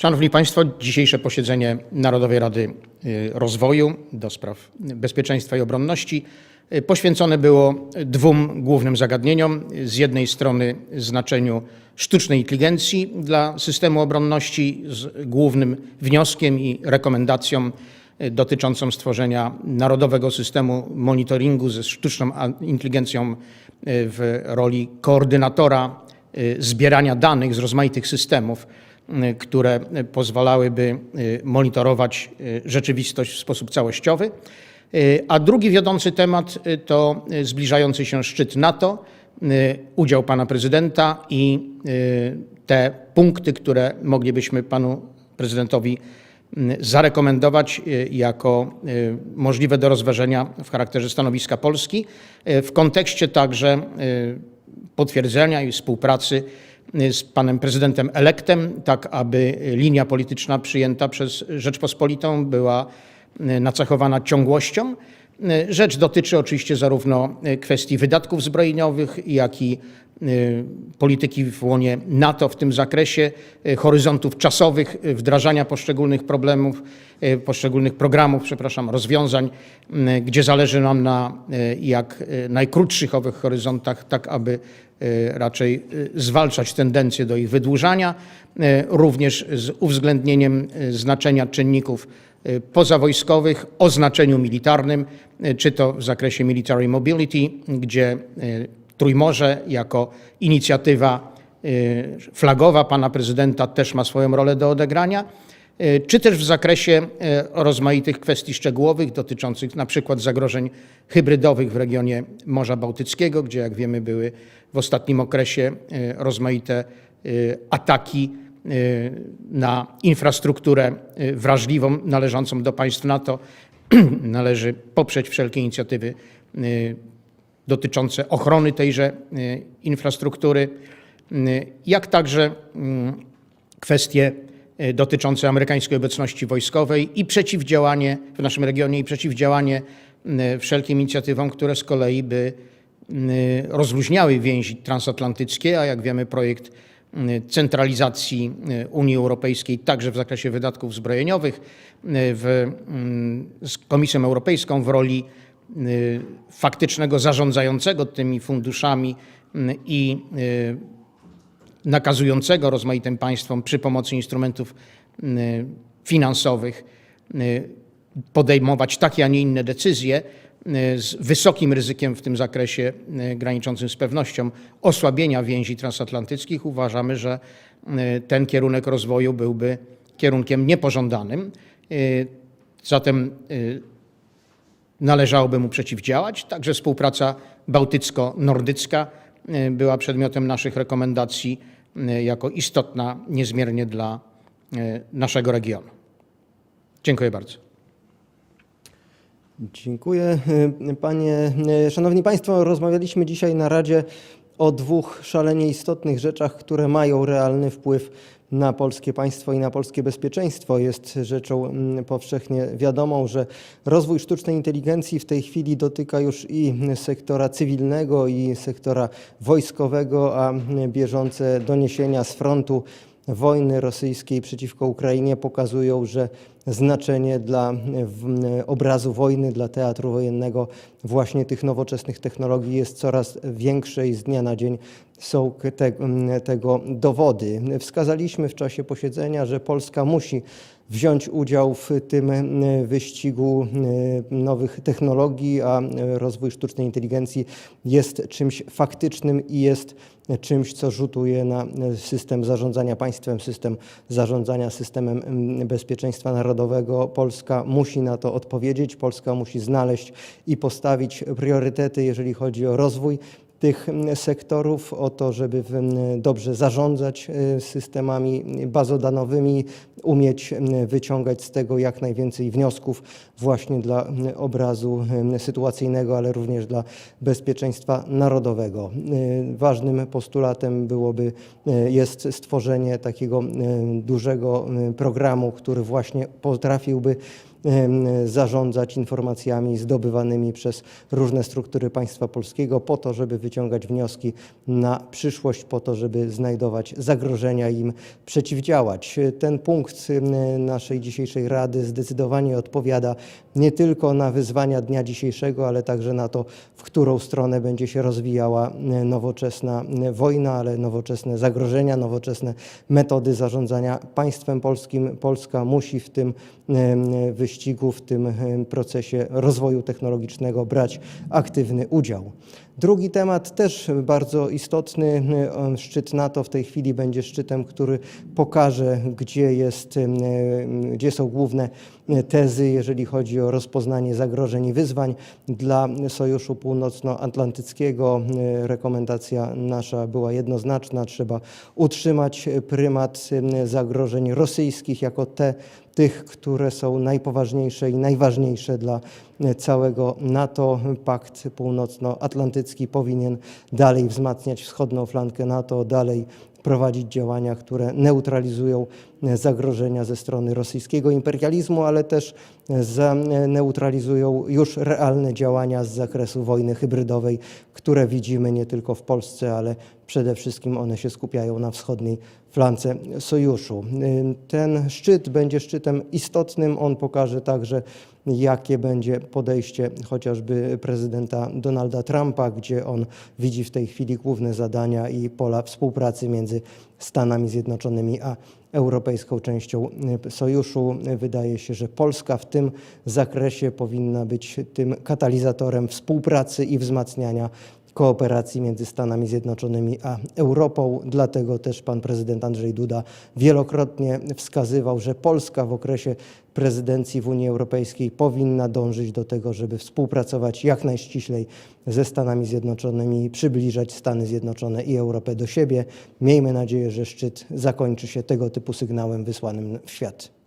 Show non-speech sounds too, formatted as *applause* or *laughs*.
Szanowni Państwo, dzisiejsze posiedzenie Narodowej Rady y, Rozwoju do spraw bezpieczeństwa i obronności y, poświęcone było dwóm głównym zagadnieniom. Z jednej strony znaczeniu sztucznej inteligencji dla systemu obronności z głównym wnioskiem i rekomendacją y, dotyczącą stworzenia narodowego systemu monitoringu ze sztuczną inteligencją w roli koordynatora zbierania danych z rozmaitych systemów, które y, pozwalałyby y, monitorować y, rzeczywistość w sposób całościowy. A drugi wiodący temat to zbliżający się szczyt NATO, udział pana prezydenta i te punkty, które moglibyśmy panu prezydentowi zarekomendować jako możliwe do rozważenia w charakterze stanowiska Polski w kontekście także potwierdzenia i współpracy z panem prezydentem elektem, tak aby linia polityczna przyjęta przez Rzeczpospolitą była y, nacechowana ciągłością. Y, Rzecz dotyczy oczywiście zarówno y, kwestii wydatków zbrojeniowych, jak i y, polityki w łonie NATO w tym zakresie, horyzontów czasowych wdrażania poszczególnych problemów, poszczególnych programów, przepraszam, rozwiązań, gdzie zależy nam na jak najkrótszych owych horyzontach, tak aby raczej zwalczać tendencje do ich wydłużania, również z uwzględnieniem znaczenia czynników pozawojskowych o znaczeniu militarnym, y, czy to w zakresie military mobility, gdzie y, Trójmorze jako inicjatywa y, flagowa pana prezydenta też ma swoją rolę do odegrania, y, czy też w zakresie y, rozmaitych kwestii szczegółowych dotyczących na przykład zagrożeń hybrydowych w regionie Morza Bałtyckiego, gdzie jak wiemy były w ostatnim okresie y, rozmaite y, ataki y, na infrastrukturę y, wrażliwą należącą do państw NATO. *clears throat* Należy poprzeć wszelkie inicjatywy y, dotyczące ochrony tejże y, infrastruktury, jak także mm, kwestie dotyczące amerykańskiej obecności wojskowej i przeciwdziałanie w naszym regionie i przeciwdziałanie wszelkim inicjatywom, które z kolei by rozluźniały więzi transatlantyckie, a jak wiemy projekt centralizacji y, Unii Europejskiej także w zakresie wydatków zbrojeniowych y, w, mm, z Komisją Europejską w roli y, faktycznego zarządzającego tymi funduszami i nakazującego rozmaitym państwom przy pomocy instrumentów finansowych podejmować takie, a nie inne decyzje z wysokim ryzykiem w tym zakresie y, graniczącym z pewnością osłabienia więzi transatlantyckich, uważamy, że y, ten kierunek rozwoju byłby kierunkiem niepożądanym. Zatem należałoby mu przeciwdziałać. Także współpraca bałtycko-nordycka była przedmiotem naszych rekomendacji jako istotna niezmiernie dla naszego regionu. Dziękuję bardzo. Dziękuję. *laughs* Panie, y, Szanowni Państwo, rozmawialiśmy dzisiaj na Radzie o dwóch szalenie istotnych rzeczach, które mają realny wpływ na polskie państwo i na polskie bezpieczeństwo. Jest rzeczą mm, powszechnie wiadomą, że rozwój sztucznej inteligencji w tej chwili dotyka już i sektora cywilnego, i sektora wojskowego, a bieżące doniesienia z frontu wojny rosyjskiej przeciwko Ukrainie pokazują, że znaczenie dla obrazu wojny, dla teatru wojennego właśnie tych nowoczesnych technologii jest coraz większe i z dnia na dzień są te, tego dowody. Wskazaliśmy w czasie posiedzenia, że Polska musi wziąć udział w tym e, wyścigu e, nowych technologii, a e, rozwój sztucznej inteligencji jest czymś faktycznym i jest czymś, co rzutuje na system zarządzania państwem, system zarządzania systemem bezpieczeństwa narodowego. Polska musi na to odpowiedzieć, Polska musi znaleźć i postawić priorytety, jeżeli chodzi o rozwój tych sektorów, o to, żeby dobrze zarządzać e, systemami bazodanowymi, umieć wyciągać z tego jak najwięcej wniosków właśnie dla obrazu sytuacyjnego, ale również dla bezpieczeństwa narodowego. E, Ważnym postulatem byłoby, e, jest stworzenie takiego dużego programu, który właśnie potrafiłby zarządzać informacjami zdobywanymi przez różne struktury państwa polskiego po to, żeby wyciągać wnioski na przyszłość, po to, żeby znajdować zagrożenia i im przeciwdziałać. Ten punkt naszej dzisiejszej Rady zdecydowanie odpowiada nie tylko na wyzwania dnia dzisiejszego, ale także na to, w którą stronę będzie się rozwijała nowoczesna wojna, ale nowoczesne zagrożenia, nowoczesne metody zarządzania państwem polskim. Polska musi w tym e, wyścigu, w tym e, procesie rozwoju technologicznego brać aktywny udział. Drugi temat też bardzo istotny. e, Szczyt NATO w tej chwili będzie szczytem, który pokaże, gdzie, jest, e, gdzie są główne tezy, jeżeli chodzi o rozpoznanie zagrożeń i wyzwań dla Sojuszu Północnoatlantyckiego. Rekomendacja nasza była jednoznaczna. Trzeba utrzymać prymat zagrożeń rosyjskich jako te, tych, które są najpoważniejsze i najważniejsze dla e, całego NATO. Pakt Północnoatlantycki powinien dalej wzmacniać wschodnią flankę NATO, dalej prowadzić działania, które neutralizują e, zagrożenia ze strony rosyjskiego imperializmu, ale też e, neutralizują już realne działania z zakresu wojny hybrydowej, które widzimy nie tylko w Polsce, ale przede wszystkim one się skupiają na wschodniej flance sojuszu. Ten szczyt będzie szczytem istotnym. On pokaże także, jakie będzie podejście chociażby prezydenta Donalda Trumpa, gdzie on widzi w tej chwili główne zadania i pola współpracy między Stanami Zjednoczonymi a europejską częścią sojuszu. Wydaje się, że Polska w tym zakresie powinna być tym katalizatorem współpracy i wzmacniania kooperacji między Stanami Zjednoczonymi a Europą. Dlatego też pan prezydent Andrzej Duda wielokrotnie wskazywał, że Polska w okresie prezydencji w Unii Europejskiej powinna dążyć do tego, żeby współpracować jak najściślej ze Stanami Zjednoczonymi przybliżać Stany Zjednoczone i Europę do siebie. Miejmy nadzieję, że szczyt zakończy się tego typu sygnałem wysłanym w świat.